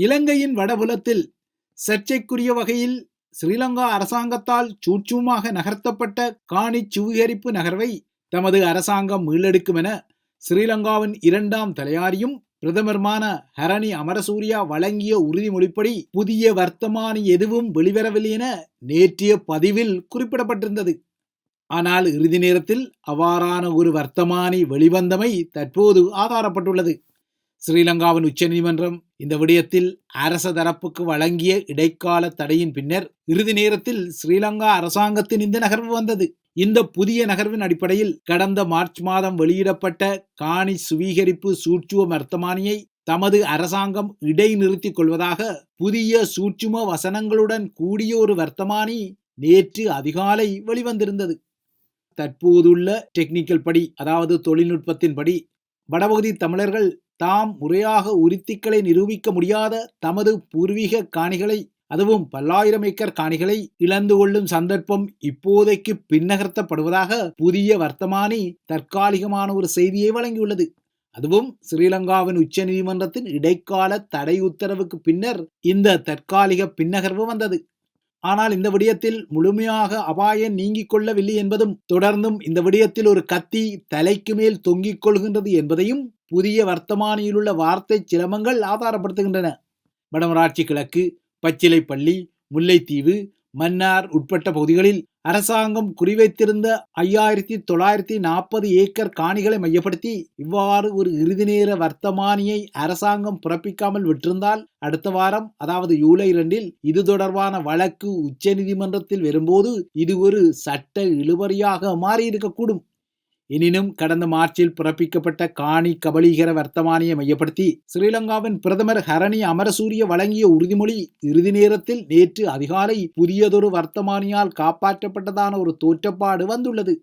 இலங்கையின் வடபுலத்தில் சர்ச்சைக்குரிய வகையில் ஸ்ரீலங்கா அரசாங்கத்தால் சூட்சுமாக நகர்த்தப்பட்ட காணி சுவீகரிப்பு நகர்வை தமது அரசாங்கம் மீளெடுக்கும் என ஸ்ரீலங்காவின் இரண்டாம் தலையாரியும் பிரதமருமான ஹரணி அமரசூரியா வழங்கிய உறுதிமொழிப்படி புதிய வர்த்தமானி எதுவும் வெளிவரவில்லை என நேற்றைய பதிவில் குறிப்பிடப்பட்டிருந்தது. ஆனால் இறுதி நேரத்தில் அவ்வாறான ஒரு வர்த்தமானி வெளிவந்தமை தற்போது ஆதாரப்பட்டுள்ளது. ஸ்ரீலங்காவின் உச்சநீதிமன்றம் இந்த விடயத்தில் அரச தரப்புக்கு வழங்கிய இடைக்கால தடையின் பின்னர் இறுதி நேரத்தில் ஸ்ரீலங்கா அரசாங்கத்தின் இந்த நகர்வு வந்தது. இந்த புதிய நகர்வின் அடிப்படையில் கடந்த மார்ச் மாதம் வெளியிடப்பட்ட காணி சுவீகரிப்பு சூட்சுவ வர்த்தமானியை தமது அரசாங்கம் இடைநிறுத்திக் கொள்வதாக புதிய சூட்சும வசனங்களுடன் கூடிய ஒரு வர்த்தமானி நேற்று அதிகாலை வெளிவந்திருந்தது. தற்போதுள்ள டெக்னிக்கல் படி அதாவது தொழில்நுட்பத்தின் படி வடபகுதி தமிழர்கள் தாம் முறையாக உரித்திக்களை நிரூபிக்க முடியாத தமது பூர்வீக காணிகளை அதுவும் பல்லாயிரம் ஏக்கர் காணிகளை இழந்து கொள்ளும் சந்தர்ப்பம் இப்போதைக்கு பின்னகர்த்தப்படுவதாக புதிய வர்த்தமானி தற்காலிகமான ஒரு செய்தியை வழங்கியுள்ளது. அதுவும் ஸ்ரீலங்காவின் உச்ச நீதிமன்றத்தின் இடைக்கால தடை உத்தரவுக்கு பின்னர் இந்த தற்காலிக பின்னகர்வு வந்தது. ஆனால் இந்த விடயத்தில் முழுமையாக அபாயம் நீங்கிக் கொள்ளவில்லை என்பதும் தொடர்ந்தும் இந்த விடயத்தில் ஒரு கத்தி தலைக்கு மேல் தொங்கிக் கொள்கின்றது என்பதையும் புதிய வர்த்தமானியிலுள்ள வார்த்தை சிரமங்கள் ஆதாரப்படுத்துகின்றன. வடமராட்சி கிழக்கு பச்சிலைப்பள்ளி முல்லைத்தீவு மன்னார் உட்பட்ட பகுதிகளில் அரசாங்கம் குறிவைத்திருந்த ஐயாயிரத்தி தொள்ளாயிரத்தி நாற்பது ஏக்கர் காணிகளை மையப்படுத்தி இவ்வாறு ஒரு இறுதி நேர வர்த்தமானியை அரசாங்கம் பிறப்பிக்காமல் விட்டிருந்தால் அடுத்த வாரம் அதாவது ஜூலை இரண்டில் இது தொடர்பான வழக்கு உச்சநீதிமன்றத்தில் வரும்போது இது ஒரு சட்ட இழுபறியாக மாறியிருக்கக்கூடும். எனினும் கடந்த மார்ச்சில் பிறப்பிக்கப்பட்ட காணி கபலீகர வர்த்தமானியை மையப்படுத்தி ஸ்ரீலங்காவின் பிரதமர் ஹரணி அமரசூரிய வழங்கிய உறுதிமொழி இறுதி நேரத்தில் நேற்று அதிகாலை புதியதொரு வர்த்தமானியால் காப்பாற்றப்பட்டதான ஒரு தோற்றப்பாடு வந்துள்ளது.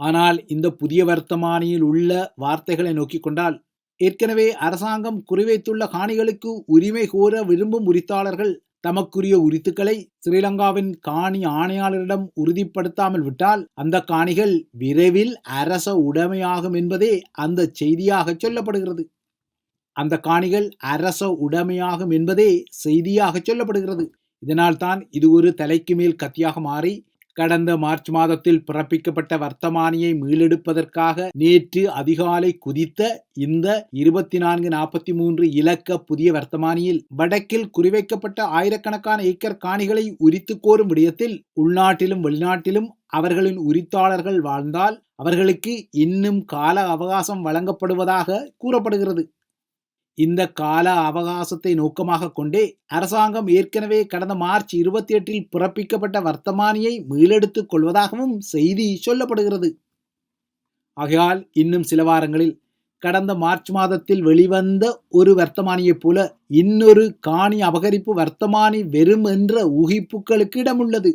ஆனால் இந்த புதிய வர்த்தமானியில் உள்ள வார்த்தைகளை நோக்கிக் கொண்டால் ஏற்கனவே அரசாங்கம் குறிவைத்துள்ள காணிகளுக்கு உரிமை கோர விரும்பும் உரித்தாளர்கள் தமக்குரிய உரித்துக்களை ஸ்ரீலங்காவின் காணி ஆணையாளரிடம் உறுதிப்படுத்தாமல் விட்டால் அந்த காணிகள் விரைவில் அரச உடைமையாகும் என்பதே அந்த செய்தியாக சொல்லப்படுகிறது. அந்த காணிகள் அரச உடைமையாகும் என்பதே செய்தியாக சொல்லப்படுகிறது. இதனால் தான் இது ஒரு தலைக்கு மேல் கத்தியாக மாறி கடந்த மார்ச் மாதத்தில் பிறப்பிக்கப்பட்ட வர்த்தமானியை மீளெடுப்பதற்காக நேற்று அதிகாலை குதித்த இந்த இருபத்தி நான்கு நாற்பத்தி மூன்று இலக்க புதிய வர்த்தமானியில் வடக்கில் குறிவைக்கப்பட்ட ஆயிரக்கணக்கான ஏக்கர் காணிகளை உரித்து கோரும் விடயத்தில் உள்நாட்டிலும் வெளிநாட்டிலும் அவர்களின் உரித்தாளர்கள் வாழ்ந்தால் அவர்களுக்கு இன்னும் கால அவகாசம் வழங்கப்படுவதாக கூறப்படுகிறது. இந்த கால அவகாசத்தை நோக்கமாக கொண்டே அரசாங்கம் ஏற்கனவே கடந்த மார்ச் இருபத்தி எட்டில் பிறப்பிக்கப்பட்ட வர்த்தமானியை மீளெடுத்துக் கொள்வதாகவும் செய்தி சொல்லப்படுகிறது. ஆகையால் இன்னும் சில வாரங்களில் கடந்த மார்ச் மாதத்தில் வெளிவந்த ஒரு வர்த்தமானியைப் போல இன்னொரு காணி அபகரிப்பு வர்த்தமானி வெறும் என்ற ஊகிப்புகளுக்கு இடமுள்ளது.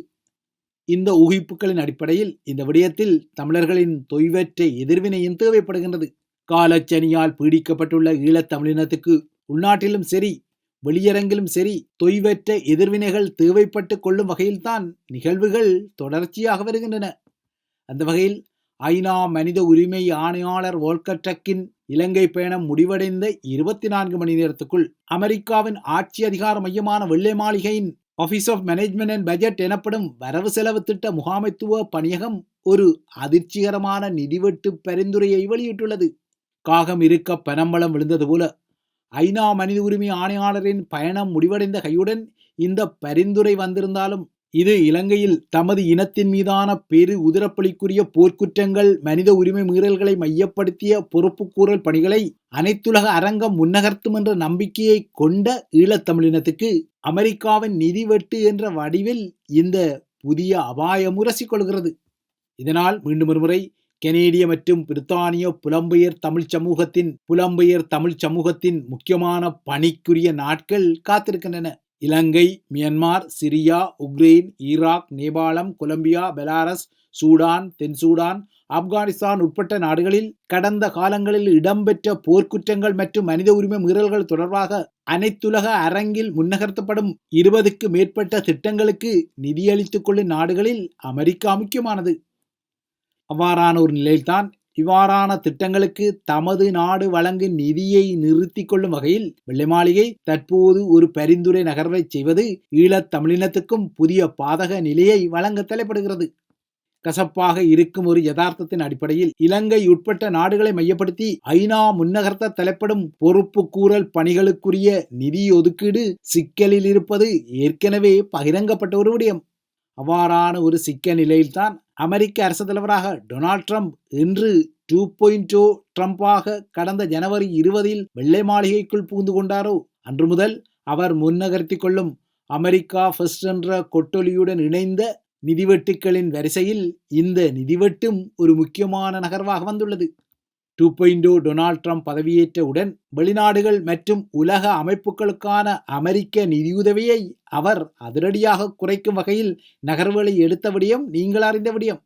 இந்த ஊகிப்புகளின் அடிப்படையில் இந்த விடயத்தில் தமிழர்களின் தொய்வற்ற எதிர்வினையும் தேவைப்படுகின்றது. காலச்சனியால் பீடிக்கப்பட்டுள்ள ஈழத்தமிழினத்துக்கு உள்நாட்டிலும் சரி வெளியரங்கிலும் சரி தொய்வற்ற எதிர்வினைகள் தேவைப்பட்டு கொள்ளும் வகையில்தான் நிகழ்வுகள் தொடர்ச்சியாக வருகின்றன. அந்த வகையில் ஐநா மனித உரிமை ஆணையாளர் வோல்கர் இலங்கை பயணம் முடிவடைந்த இருபத்தி நான்கு மணி நேரத்துக்குள் அமெரிக்காவின் ஆட்சி அதிகார மையமான வெள்ளை மாளிகையின் office of management and budget எனப்படும் வரவு செலவு திட்ட முகாமைத்துவ பணியகம் ஒரு அதிர்ச்சிகரமான நிதிவெட்டு பரிந்துரையை வெளியிட்டுள்ளது. காகம் இருக்க பனம்பழம் விழுந்தது போல. ஐநா மனித உரிமை ஆணையாளரின் பயணம் முடிவடைந்த கையுடன் இந்த பரிந்துரை வந்திருந்தாலும் இது இலங்கையில் தமது இனத்தின் மீதான பெரு உதிரப்பலிக்குரிய போர்க்குற்றங்கள் மனித உரிமை மீறல்களை மையப்படுத்திய பொறுப்புக்கூறல் பணிகளை அனைத்துலக அரங்கம் முன்னகர்த்தும் என்ற நம்பிக்கையை கொண்ட ஈழத்தமிழினத்துக்கு அமெரிக்காவின் நிதி வெட்டு என்ற வடிவில் இந்த புதிய அபாயம் உரசிக்கொள்கிறது. இதனால் மீண்டும் ஒருமுறை கெனேடிய மற்றும் பிரித்தானிய புலம்பெயர் தமிழ் சமூகத்தின் புலம்பெயர் தமிழ் சமூகத்தின் முக்கியமான பணிக்குரிய நாட்கள் காத்திருக்கின்றன. Ilangai Myanmar Syria Ukraine Iraq Nepalam Colombia Belarus Sudan தென் சூடான் ஆப்கானிஸ்தான் உட்பட்ட நாடுகளில் கடந்த காலங்களில் இடம்பெற்ற போர்க்குற்றங்கள் மற்றும் மனித உரிமை மீறல்கள் தொடர்பாக அனைத்துலக அரங்கில் முன்னகர்த்தப்படும் இருபதுக்கு மேற்பட்ட திட்டங்களுக்கு நிதியளித்துக் கொள்ளும் நாடுகளில் அமெரிக்கா முக்கியமானது. அவ்வாறான ஒரு நிலையில்தான் இவ்வாறான திட்டங்களுக்கு தமது நாடு வழங்கும் நிதியை நிறுத்தி கொள்ளும் வகையில் வெள்ளை மாளிகை தற்போது ஒரு பரிந்துரை நகர்வை செய்வது ஈழத் தமிழினத்துக்கும் புதிய பாதக நிலையை வழங்க தலைப்படுகிறது. கசப்பாக இருக்கும் ஒரு யதார்த்தத்தின் அடிப்படையில் இலங்கை உட்பட்ட நாடுகளை மையப்படுத்தி ஐநா முன்னகர்த்த தலைப்படும் பொறுப்பு கூறல் பணிகளுக்குரிய நிதி ஒதுக்கீடு சிக்கலில் இருப்பது ஏற்கனவே பகிரங்கப்பட்ட ஒரு விடயம். அவ்வாறான ஒரு சிக்க நிலையில்தான் அமெரிக்க அரசு தலைவராக டொனால்ட் ட்ரம்ப் இன்று டூ பாயிண்ட் டூ ட்ரம்பாக கடந்த ஜனவரி இருபதில் வெள்ளை மாளிகைக்குள் புகுந்து கொண்டாரோ? அன்று முதல் அவர் முன்னகர்த்தி கொள்ளும் அமெரிக்கா ஃபர்ஸ்ட் என்ற கொட்டொலியுடன் இணைந்த நிதிவெட்டுக்களின் வரிசையில் இந்த நிதிவெட்டும் ஒரு முக்கியமான நகர்வாக வந்துள்ளது. டூ பாயிண்டோ டொனால்ட் ட்ரம்ப் பதவியேற்றவுடன் வெளிநாடுகள் மற்றும் உலக அமைப்புகளுக்கான அமெரிக்க நிதியுதவியை அவர் அதிரடியாக குறைக்கும் வகையில் நகர்வுகளை எடுத்த விடயம் நீங்கள் அறிந்த விடயம்.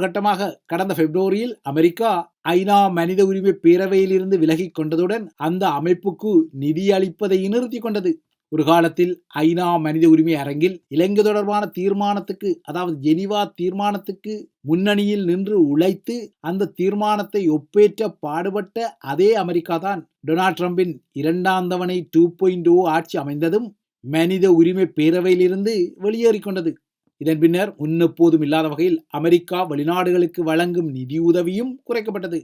கட்டமாக கடந்த பிப்ரவரியில் அமெரிக்கா ஐநா மனித உரிமை பேரவையிலிருந்து விலகிக் கொண்டதுடன் அந்த அமைப்புக்கு நிதி அளிப்பதை நிறுத்தி கொண்டது. ஒரு காலத்தில் ஐநா மனித உரிமை அரங்கில் இலங்கை தொடர்பான தீர்மானத்துக்கு அதாவது ஜெனிவா தீர்மானத்துக்கு முன்னணியில் நின்று உழைத்து அந்த தீர்மானத்தை ஒப்பேற்ற பாடுபட்ட அதே அமெரிக்கா தான் டொனால்ட் ட்ரம்பின் இரண்டாம் தவணை டூ பாயிண்ட் ஓ ஆட்சி அமைந்ததும் மனித உரிமை பேரவையிலிருந்து வெளியேறிக்கொண்டது. இதன் பின்னர் முன்னெப்போதும் இல்லாத வகையில் அமெரிக்கா வெளிநாடுகளுக்கு வழங்கும் நிதியுதவியும் குறைக்கப்பட்டது.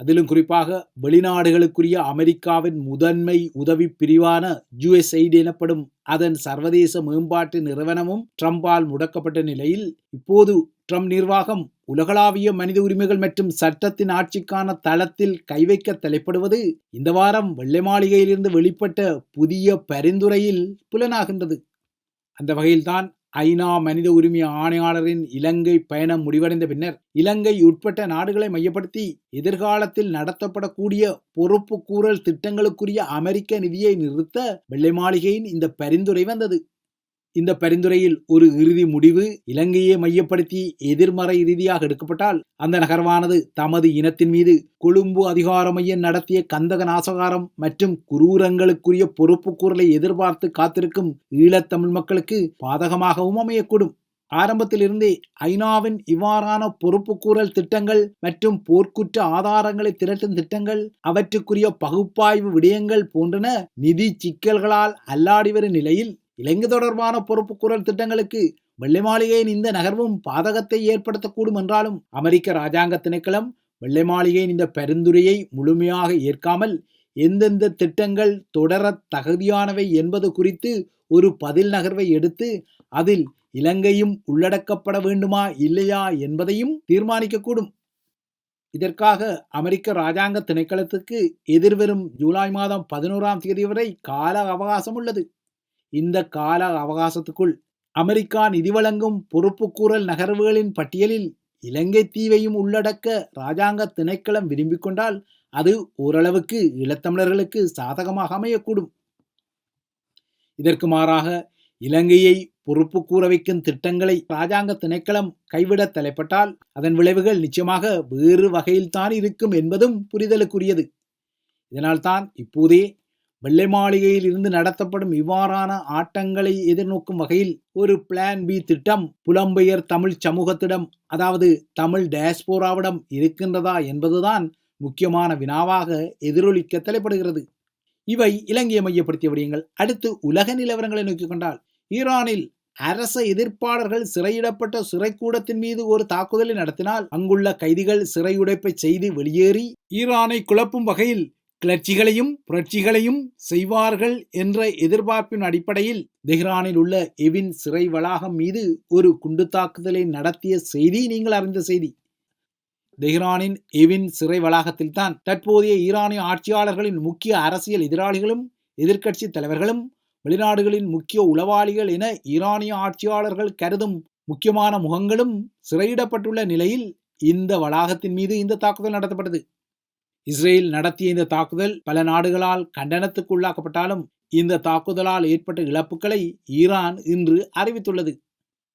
அதிலும் குறிப்பாக வெளிநாடுகளுக்குரிய அமெரிக்காவின் முதன்மை உதவி பிரிவான யுஎஸ்ஐடி எனப்படும் அதன் சர்வதேச மேம்பாட்டு நிறுவனமும் ட்ரம்பால் முடக்கப்பட்ட நிலையில் இப்போது ட்ரம்ப் நிர்வாகம் உலகளாவிய மனித உரிமைகள் மற்றும் சட்டத்தின் ஆட்சிக்கான தளத்தில் கை வைக்க தலைப்படுவது இந்த வாரம் வெள்ளை மாளிகையிலிருந்து வெளிப்பட்ட புதிய பரிந்துரையில் புலனாகின்றது. அந்த வகையில்தான் ஐநா மனித உரிமை ஆணையாளரின் இலங்கை பயணம் முடிவடைந்த பின்னர் இலங்கை உட்பட்ட நாடுகளை மையப்படுத்தி எதிர்காலத்தில் நடத்தப்படக்கூடிய பொறுப்பு கூறல் திட்டங்களுக்குரிய அமெரிக்க நிதியை நிறுத்த வெள்ளை மாளிகையின் இந்த பரிந்துரை வந்தது. இந்த பரிந்துரையில் ஒரு இறுதி முடிவு இலங்கையை மையப்படுத்தி எதிர்மறை ரீதியாக எடுக்கப்பட்டால் அந்த நகர்வானது தமது இனத்தின் மீது கொழும்பு அதிகார மையம் நடத்திய கந்தக நாசகாரம் மற்றும் குரூரங்களுக்குரிய பொறுப்பு கூறலை எதிர்பார்த்து காத்திருக்கும் ஈழத்தமிழ் மக்களுக்கு பாதகமாகவும் அமையக்கூடும். ஆரம்பத்திலிருந்தே ஐநாவின் இவ்வாறான பொறுப்புக்கூறல் திட்டங்கள் மற்றும் போர்க்குற்ற ஆதாரங்களை திரட்டும் திட்டங்கள் அவற்றுக்குரிய பகுப்பாய்வு விடயங்கள் போன்றன நிதி சிக்கல்களால் அல்லாடி வரும் நிலையில் இலங்கை தொடர்பான பொறுப்புக்கூறல் திட்டங்களுக்கு வெள்ளை மாளிகையின் இந்த நகர்வும் பாதகத்தை ஏற்படுத்தக்கூடும் என்றாலும் அமெரிக்க ராஜாங்க திணைக்களம் வெள்ளை மாளிகையின் இந்த பரிந்துரையை முழுமையாக ஏற்காமல் எந்தெந்த திட்டங்கள் தொடர தகுதியானவை என்பது குறித்து ஒரு பதில் நகர்வை எடுத்து அதில் இலங்கையும் உள்ளடக்கப்பட வேண்டுமா இல்லையா என்பதையும் தீர்மானிக்கக்கூடும். இதற்காக அமெரிக்க ராஜாங்க திணைக்களத்துக்கு எதிர்வரும் ஜூலை மாதம் பதினோராம் தேதி வரை கால அவகாசம் உள்ளது. இந்த கால அவகாசத்துக்குள் அமெரிக்கா நிதி வழங்கும் பொறுப்புக்கூறல் நகர்வுகளின் பட்டியலில் இலங்கை தீவையும் உள்ளடக்க இராஜாங்க திணைக்களம் விரும்பிக் கொண்டால் அது ஓரளவுக்கு ஈழத்தமிழர்களுக்கு சாதகமாக அமையக்கூடும். இதற்கு மாறாக இலங்கையை பொறுப்பு கூற வைக்கும் திட்டங்களை இராஜாங்க திணைக்களம் கைவிட தலைப்பட்டால் அதன் விளைவுகள் நிச்சயமாக வேறு வகையில்தான் இருக்கும் என்பதும் புரிதலுக்குரியது. இதனால்தான் இப்போதே வெள்ளை மாளிகையில் இருந்து நடத்தப்படும் இவ்வாறான ஆட்டங்களை எதிர்நோக்கும் வகையில் ஒரு பிளான் பி திட்டம் புலம்பெயர் தமிழ் சமூகத்திடம் அதாவது தமிழ் டயஸ்போராவிடம் இருக்கின்றதா என்பதுதான் முக்கியமான வினாவாக எதிரொலிக்க தலைப்படுகிறது. இவை இலங்கையை மையப்படுத்திய விடயங்கள். அடுத்து உலக நிலவரங்களை நோக்கிக் கொண்டால் ஈரானில் அரச எதிர்ப்பாளர்கள் சிறையிடப்பட்ட சிறைக்கூடத்தின் மீது ஒரு தாக்குதலை நடத்தினால் அங்குள்ள கைதிகள் சிறையுடைப்பை செய்து வெளியேறி ஈரானை குழப்பும் வகையில் கிளர்ச்சிகளையும் புரட்சிகளையும் செய்வார்கள் என்ற எதிர்பார்ப்பின் அடிப்படையில் தெஹ்ரானில் உள்ள எவின் சிறை வளாகம் மீது ஒரு குண்டு தாக்குதலை நடத்திய செய்தி நீங்கள் அறிந்த செய்தி. தெஹ்ரானின் எவின் சிறை வளாகத்தில் தான் தற்போதைய ஈரானிய ஆட்சியாளர்களின் முக்கிய அரசியல் எதிராளிகளும் எதிர்க்கட்சி தலைவர்களும் வெளிநாடுகளின் முக்கிய உளவாளிகள் என ஈரானிய ஆட்சியாளர்கள் கருதும் முக்கியமான முகங்களும் சிறையிடப்பட்டுள்ள நிலையில் இந்த வளாகத்தின் மீது இந்த தாக்குதல் நடத்தப்பட்டது. இஸ்ரேல் நடத்திய இந்த தாக்குதல் பல நாடுகளால் கண்டனத்துக்குள்ளாக்கப்பட்டாலும் இந்த தாக்குதலால் ஏற்பட்ட இழப்புகளை ஈரான் இன்று அறிவித்துள்ளது.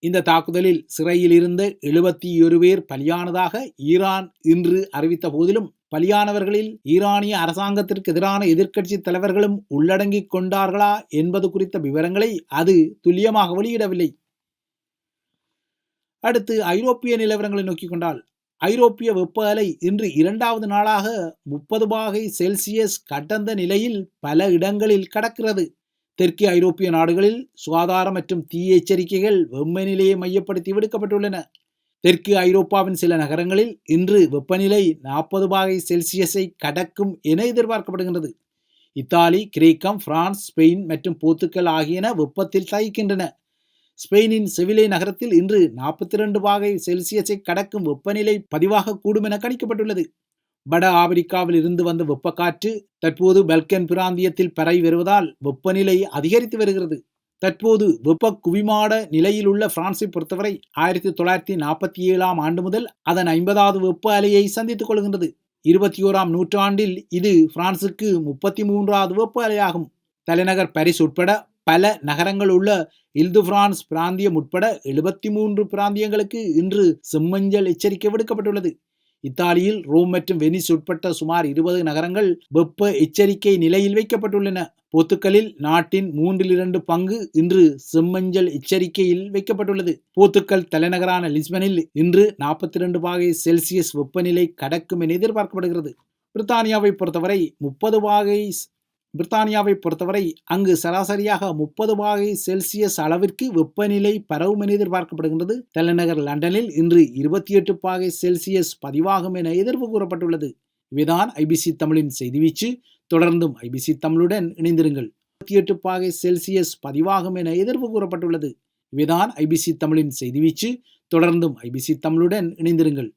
இந்த தாக்குதலில் சிறையில் இருந்த எழுபத்தி ஒரு பேர் பலியானதாக ஈரான் இன்று அறிவித்த போதிலும் பலியானவர்களில் ஈரானிய அரசாங்கத்திற்கு எதிரான எதிர்க்கட்சி தலைவர்களும் உள்ளடங்கிக் கொண்டார்களா என்பது குறித்த விவரங்களை அது துல்லியமாக வெளியிடவில்லை. அடுத்து ஐரோப்பிய நிலவரங்களை நோக்கிக் கொண்டால் ஐரோப்பிய வெப்ப அலை இன்று இரண்டாவது நாளாக முப்பது பாகை செல்சியஸ் கடந்த நிலையில் பல இடங்களில் கடக்கிறது. தெற்கு ஐரோப்பிய நாடுகளில் சுகாதார மற்றும் தீ எச்சரிக்கைகள் வெப்பநிலையை மையப்படுத்தி விடுக்கப்பட்டுள்ளன. தெற்கு ஐரோப்பாவின் சில நகரங்களில் இன்று வெப்பநிலை நாற்பது பாகை செல்சியஸை கடக்கும் என எதிர்பார்க்கப்படுகின்றது. இத்தாலி கிரேக்கம் பிரான்ஸ் ஸ்பெயின் மற்றும் போர்த்துக்கல் ஆகியன வெப்பத்தில் தயிக்கின்றன ஸ்பெயினின் செவிலே நகரத்தில் இன்று நாற்பத்தி இரண்டு பாகை செல்சியஸை கடக்கும் வெப்பநிலை பதிவாக கூடும் என கணிக்கப்பட்டுள்ளது. வட ஆப்பிரிக்காவில் இருந்து வந்த வெப்பக்காற்று தற்போது பல்கன் பிராந்தியத்தில் பரவி வருவதால் வெப்பநிலை அதிகரித்து வருகிறது. தற்போது வெப்ப குவிமாட நிலையில் உள்ள பிரான்ஸை பொறுத்தவரை ஆயிரத்தி தொள்ளாயிரத்தி நாற்பத்தி ஏழாம் ஆண்டு முதல் அதன் ஐம்பதாவது வெப்ப அலையை சந்தித்துக் கொள்கின்றது. இருபத்தி ஓராம் நூற்றாண்டில் இது பிரான்சுக்கு முப்பத்தி மூன்றாவது வெப்ப அலையாகும். தலைநகர் பாரிஸ் உட்பட பல நகரங்கள் உள்ள இல்து பிரான்ஸ் பிராந்தியம் உட்பட எழுபத்தி மூன்று பிராந்தியங்களுக்கு இன்று செம்மஞ்சள் எச்சரிக்கை விடுக்கப்பட்டுள்ளது. இத்தாலியில் ரோம் மற்றும் வெனிஸ் உட்பட்ட சுமார் இருபது நகரங்கள் வெப்ப எச்சரிக்கை நிலையில் வைக்கப்பட்டுள்ளன. போத்துக்கலில் நாட்டின் மூன்றில் இரண்டு பங்கு இன்று செம்மஞ்சள் எச்சரிக்கையில் வைக்கப்பட்டுள்ளது. போத்துக்கல் தலைநகரான லிஸ்பனில் இன்று நாற்பத்தி இரண்டு பாகை செல்சியஸ் வெப்பநிலை கடக்கும் என எதிர்பார்க்கப்படுகிறது. பிரித்தானியாவை பொறுத்தவரை முப்பது பாகை பிரித்தானியாவை பொறுத்தவரை அங்கு சராசரியாக முப்பது பாகை செல்சியஸ் அளவிற்கு வெப்பநிலை பரவும் என எதிர்பார்க்கப்படுகின்றது. தலைநகர் லண்டனில் இன்று இருபத்தி எட்டு பாகை செல்சியஸ் பதிவாகும் என எதிர்ப்பு கூறப்பட்டுள்ளது. இவைதான் ஐபிசி தமிழின் செய்திவீச்சு தொடர்ந்தும் ஐபிசி தமிழுடன் இணைந்திருங்கள். இருபத்தி எட்டு பாகை செல்சியஸ் பதிவாகும் என எதிர்ப்பு கூறப்பட்டுள்ளது. இவைதான் ஐபிசி தமிழின் செய்திவீச்சு தொடர்ந்தும் ஐபிசி தமிழுடன் இணைந்திருங்கள்.